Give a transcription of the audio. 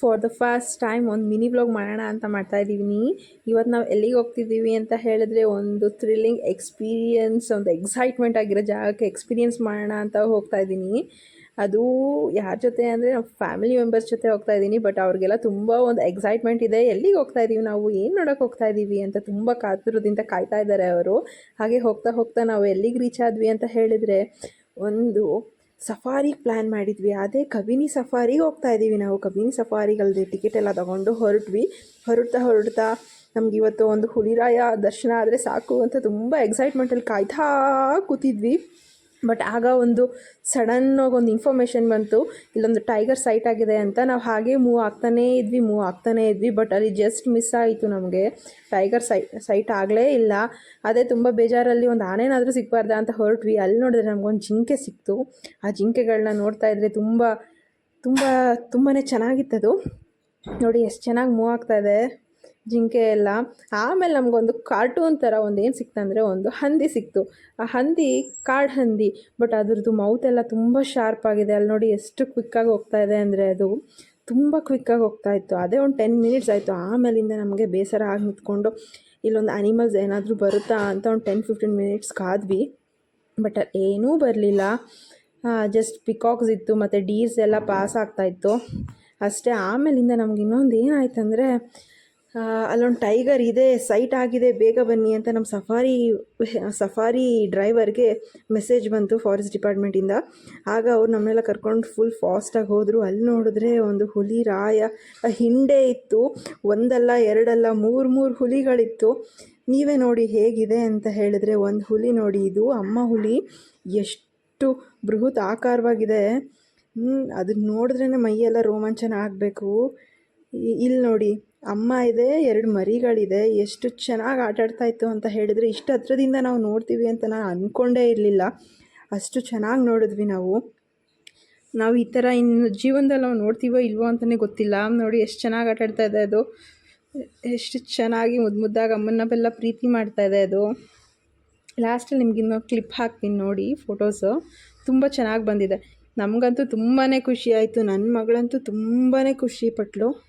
For the first time ಒಂದು mini blog ಮಾಡೋಣ ಅಂತ ಮಾಡ್ತಾ ಇದ್ದೀವಿ. ಇವತ್ತು ನಾವು ಎಲ್ಲಿಗೆ ಹೋಗ್ತಿದ್ದೀವಿ ಅಂತ ಹೇಳಿದ್ರೆ ಒಂದು ಥ್ರಿಲ್ಲಿಂಗ್ ಎಕ್ಸ್ಪೀರಿಯನ್ಸ್ ಒಂದು ಎಕ್ಸೈಟ್ಮೆಂಟ್ ಆಗಿರೋ ಜಾಗಕ್ಕೆ ಎಕ್ಸ್ಪೀರಿಯನ್ಸ್ ಮಾಡೋಣ ಅಂತ ಹೋಗ್ತಾ ಇದ್ದೀನಿ. ಅದು ಯಾರ ಜೊತೆ ಅಂದರೆ ನಮ್ಮ ಫ್ಯಾಮಿಲಿ ಮೆಂಬರ್ಸ್ ಜೊತೆ ಹೋಗ್ತಾ ಇದ್ದೀನಿ ಬಟ್ ಅವ್ರಿಗೆಲ್ಲ ತುಂಬ ಒಂದು ಎಕ್ಸೈಟ್ಮೆಂಟ್ ಇದೆ. ಎಲ್ಲಿಗೆ ಹೋಗ್ತಾ ಇದ್ದೀವಿ ನಾವು? ಏನು ನೋಡೋಕೆ ಹೋಗ್ತಾ ಇದ್ದೀವಿ ಅಂತ ತುಂಬ ಕಾತುರದಿಂದ ಕಾಯ್ತಾ ಇದ್ದಾರೆ ಅವರು. ಹಾಗೆ ಹೋಗ್ತಾ ಹೋಗ್ತಾ ನಾವು ಎಲ್ಲಿಗೆ ರೀಚ್ ಆದ್ವಿ ಅಂತ ಹೇಳಿದರೆ, ಒಂದು ಸಫಾರಿಗೆ ಪ್ಲ್ಯಾನ್ ಮಾಡಿದ್ವಿ. ಅದೇ ಕಬಿನಿ ಸಫಾರಿಗೆ ಹೋಗ್ತಾ ಇದ್ದೀವಿ ನಾವು. ಕಬಿನಿ ಸಫಾರಿಗಳದ್ದು ಟಿಕೆಟ್ ಎಲ್ಲ ತಗೊಂಡು ಹೊರಟ್ವಿ. ಹೊರಡ್ತಾ ಹೊರಡ್ತಾ ನಮ್ಗೆ ಇವತ್ತು ಒಂದು ಹುಲಿರಾಯ ದರ್ಶನ ಆದರೆ ಸಾಕು ಅಂತ ತುಂಬ ಎಕ್ಸೈಟ್ಮೆಂಟಲ್ಲಿ ಕಾಯ್ತಾ ಕೂತಿದ್ವಿ. ಬಟ್ ಆಗ ಒಂದು ಸಡನ್ನಾಗಿ ಒಂದು ಇನ್ಫಾರ್ಮೇಷನ್ ಬಂತು, ಇಲ್ಲೊಂದು ಟೈಗರ್ ಸೈಟ್ ಆಗಿದೆ ಅಂತ. ನಾವು ಹಾಗೆ ಮೂವ್ ಆಗ್ತಾನೇ ಇದ್ವಿ ಮೂವ್ ಆಗ್ತಾನೇ ಇದ್ವಿ ಬಟ್ ಅಲ್ಲಿ ಜಸ್ಟ್ ಮಿಸ್ ಆಯಿತು ನಮಗೆ. ಟೈಗರ್ ಸೈ ಸೈಟ್ ಆಗಲೇ ಇಲ್ಲ. ಅದೇ ತುಂಬ ಬೇಜಾರಲ್ಲಿ ಒಂದು ಆನೆನಾದರೂ ಸಿಗಬಾರ್ದ ಅಂತ ಹೊರಟ್ವಿ. ಅಲ್ಲಿ ನೋಡಿದ್ರೆ ನಮಗೊಂದು ಜಿಂಕೆ ಸಿಕ್ತು. ಆ ಜಿಂಕೆಗಳನ್ನ ನೋಡ್ತಾ ಇದ್ದರೆ ತುಂಬ ತುಂಬ ತುಂಬಾ ಚೆನ್ನಾಗಿತ್ತದು. ನೋಡಿ, ಎಷ್ಟು ಚೆನ್ನಾಗಿ ಮೂವ್ ಆಗ್ತಾ ಇದೆ. ಜಿಂಕೆ ಎಲ್ಲ. ಆಮೇಲೆ ನಮಗೊಂದು ಕಾರ್ಟೂನ್ ಥರ ಒಂದು ಏನು ಸಿಕ್ತಂದರೆ ಒಂದು ಹಂದಿ ಸಿಕ್ತು. ಆ ಹಂದಿ ಕಾಡು ಹಂದಿ ಬಟ್ ಅದ್ರದ್ದು ಮೌತ್ ಎಲ್ಲ ತುಂಬ ಶಾರ್ಪ್ ಆಗಿದೆ. ಅಲ್ಲಿ ನೋಡಿ ಎಷ್ಟು ಕ್ವಿಕ್ಕಾಗಿ ಹೋಗ್ತಾ ಇದೆ ಅಂದರೆ ಅದು ತುಂಬ ಕ್ವಿಕ್ಕಾಗಿ ಹೋಗ್ತಾ ಇತ್ತು. ಅದೇ ಒಂದು ಟೆನ್ ಮಿನಿಟ್ಸ್ ಆಯಿತು. ಆಮೇಲಿಂದ ನಮಗೆ ಬೇಸರ ಆಗಿ ನಿಂತ್ಕೊಂಡು ಇಲ್ಲೊಂದು ಅನಿಮಲ್ಸ್ ಏನಾದರೂ ಬರುತ್ತಾ ಅಂತ ಒಂದು ಟೆನ್ ಫಿಫ್ಟೀನ್ ಮಿನಿಟ್ಸ್ ಕಾದ್ವಿ. ಬಟ್ ಏನೂ ಬರಲಿಲ್ಲ. ಜಸ್ಟ್ ಪಿಕಾಕ್ಸ್ ಇತ್ತು, ಮತ್ತು ಡೀರ್ಸ್ ಎಲ್ಲ ಪಾಸ್ ಆಗ್ತಾಯಿತ್ತು ಅಷ್ಟೇ. ಆಮೇಲಿಂದ ನಮ್ಗೆ ಇನ್ನೊಂದು ಏನಾಯ್ತಂದರೆ ಅಲ್ಲೊಂದು ಟೈಗರ್ ಇದೆ, ಸೈಟ್ ಆಗಿದೆ, ಬೇಗ ಬನ್ನಿ ಅಂತ ನಮ್ಮ ಸಫಾರಿ ಸಫಾರಿ ಡ್ರೈವರ್ಗೆ ಮೆಸೇಜ್ ಬಂತು ಫಾರೆಸ್ಟ್ ಡಿಪಾರ್ಟ್ಮೆಂಟಿಂದ. ಆಗ ಅವ್ರು ನಮ್ಮನ್ನೆಲ್ಲ ಕರ್ಕೊಂಡು ಫುಲ್ ಫಾಸ್ಟಾಗಿ ಹೋದರು. ಅಲ್ಲಿ ನೋಡಿದ್ರೆ ಒಂದು ಹುಲಿ ರಾಯ ಹಿಂಡೆ ಇತ್ತು. ಒಂದಲ್ಲ, ಎರಡಲ್ಲ, ಮೂರು ಮೂರು ಹುಲಿಗಳಿತ್ತು. ನೀವೇ ನೋಡಿ ಹೇಗಿದೆ ಅಂತ ಹೇಳಿದ್ರೆ ಒಂದು ಹುಲಿ ನೋಡಿ, ಇದು ಅಮ್ಮ ಹುಲಿ. ಎಷ್ಟು ಬೃಹತ್ ಆಕಾರವಾಗಿದೆ. ಅದನ್ನ ನೋಡಿದ್ರೇ ಮೈಯೆಲ್ಲ ರೋಮಾಂಚನ ಆಗಬೇಕು. ಇಲ್ಲಿ ನೋಡಿ, ಅಮ್ಮ ಇದೆ, ಎರಡು ಮರಿಗಳಿದೆ, ಎಷ್ಟು ಚೆನ್ನಾಗಿ ಆಟಾಡ್ತಾ ಇತ್ತು ಅಂತ ಹೇಳಿದರೆ ಇಷ್ಟು ಹತ್ರದಿಂದ ನಾವು ನೋಡ್ತೀವಿ ಅಂತ ನಾನು ಅಂದ್ಕೊಂಡೇ ಇರಲಿಲ್ಲ. ಅಷ್ಟು ಚೆನ್ನಾಗಿ ನೋಡಿದ್ವಿ ನಾವು. ನಾವು ಈ ಥರ ಇನ್ನು ಜೀವನದಲ್ಲಿ ನಾವು ನೋಡ್ತೀವೋ ಇಲ್ವೋ ಅಂತಲೇ ಗೊತ್ತಿಲ್ಲ. ನೋಡಿ ಎಷ್ಟು ಚೆನ್ನಾಗಿ ಆಟಾಡ್ತಾ ಇದೆ ಅದು. ಎಷ್ಟು ಚೆನ್ನಾಗಿ ಮುದ್ದು ಮುದ್ದಾಗಿ ಅಮ್ಮನ ಬೆಲ್ಲ ಪ್ರೀತಿ ಮಾಡ್ತಾ ಇದೆ ಅದು. ಲಾಸ್ಟಲ್ಲಿ ನಿಮ್ಗೆ ಇನ್ನೂ ಕ್ಲಿಪ್ ಹಾಕ್ತೀನಿ ನೋಡಿ ಫೋಟೋಸು ತುಂಬ ಚೆನ್ನಾಗಿ ಬಂದಿದೆ. ನಮಗಂತೂ ತುಂಬಾ ಖುಷಿ ಆಯಿತು. ನನ್ನ ಮಗಳಂತೂ ತುಂಬಾ ಖುಷಿ ಪಟ್ಲು